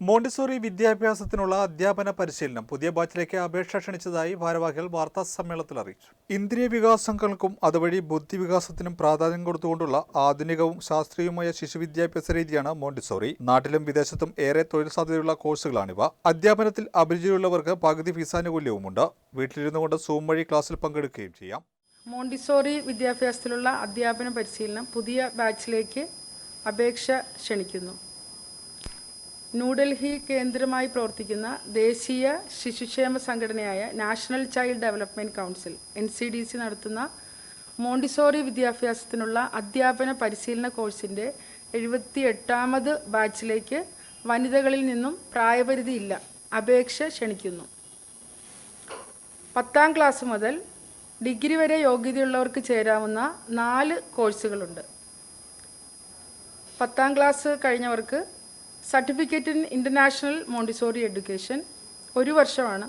Montessori വിദ്യാഭ്യാസത്തിനുള്ള അധ്യാപന പരിശീലനം പുതിയ ബാച്ചിലേക്ക് അപേക്ഷ ക്ഷണിച്ചതായി ഭാരവാഹികൾ വാർത്താ സമ്മേളനത്തിൽ അറിയിച്ചു. ഇന്ദ്രിയ വികാസങ്ങൾക്കും അതുവഴി ബുദ്ധി വികാസത്തിനും പ്രാധാന്യം കൊടുത്തുകൊണ്ടുള്ള ആധുനികവും ശാസ്ത്രീയവുമായ ശിശുവിദ്യാഭ്യാസ രീതിയാണ് മോണ്ടിസോറി. നാട്ടിലും വിദേശത്തും ഏറെ തൊഴിൽ സാധ്യതയുള്ള കോഴ്സുകളാണിവ. അധ്യാപനത്തിൽ അഭിരുചിയുള്ളവർക്ക് പകുതി ഫീസാനുകൂല്യവുമുണ്ട് വീട്ടിലിരുന്നു കൊണ്ട് സൂം വഴി ക്ലാസ്സിൽ പങ്കെടുക്കുകയും ചെയ്യാം. മോണ്ടിസോറി വിദ്യാഭ്യാസത്തിലുള്ള അധ്യാപന പരിശീലനം പുതിയ ബാച്ചിലേക്ക് അപേക്ഷ ക്ഷണിക്കുന്നു. ന്യൂഡൽഹി കേന്ദ്രമായി പ്രവർത്തിക്കുന്ന ദേശീയ ശിശുക്ഷേമ സംഘടനയായ national child development council N C D C Montessori Montessori വിദ്യാഭ്യാസത്തിനുള്ള അധ്യാപന പരിശീലന കോഴ്സിന്റെ എഴുപത്തി എട്ടാമത് ബാച്ചിലേക്ക് വനിതകളിൽ നിന്നും പ്രായപരിധിയില്ല അപേക്ഷ ക്ഷണിക്കുന്നു. പത്താം ക്ലാസ് മുതൽ ഡിഗ്രി വരെ യോഗ്യതയുള്ളവർക്ക് ചേരാവുന്ന നാല് കോഴ്സുകളുണ്ട്. പത്താം class കഴിഞ്ഞവർക്ക് certificate in international Montessori education ഒരു വർഷമാണ്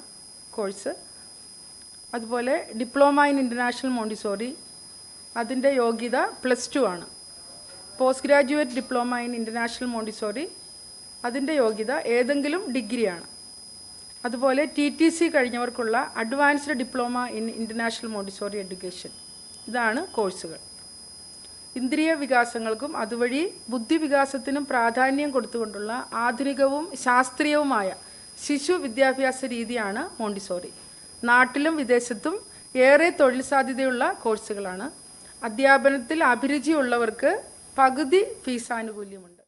കോഴ്സ്. അതുപോലെ ഡിപ്ലോമ ഇൻ ഇന്റർനാഷണൽ മോണ്ടിസോറി അതിന്റെ യോഗ്യത പ്ലസ് ടു ആണ്. Post graduate diploma in international Montessori അതിന്റെ യോഗ്യത ഏതെങ്കിലും ഡിഗ്രിയാണ് അതുപോലെ T T C കഴിഞ്ഞവർക്കുള്ള advanced diploma in international Montessori education ഇതാണ് കോഴ്സുകൾ ഇന്ദ്രിയ വികാസങ്ങൾക്കും അതുവഴി ബുദ്ധിവികാസത്തിനും പ്രാധാന്യം കൊടുത്തുകൊണ്ടുള്ള ആധുനികവും ശാസ്ത്രീയവുമായ ശിശു വിദ്യാഭ്യാസ രീതിയാണ് മോണ്ടിസോറി. നാട്ടിലും വിദേശത്തും ഏറെ തൊഴിൽ സാധ്യതയുള്ള കോഴ്സുകളാണ്. അധ്യാപനത്തിൽ അഭിരുചിയുള്ളവർക്ക് പകുതി ഫീസാനുകൂല്യമുണ്ട്.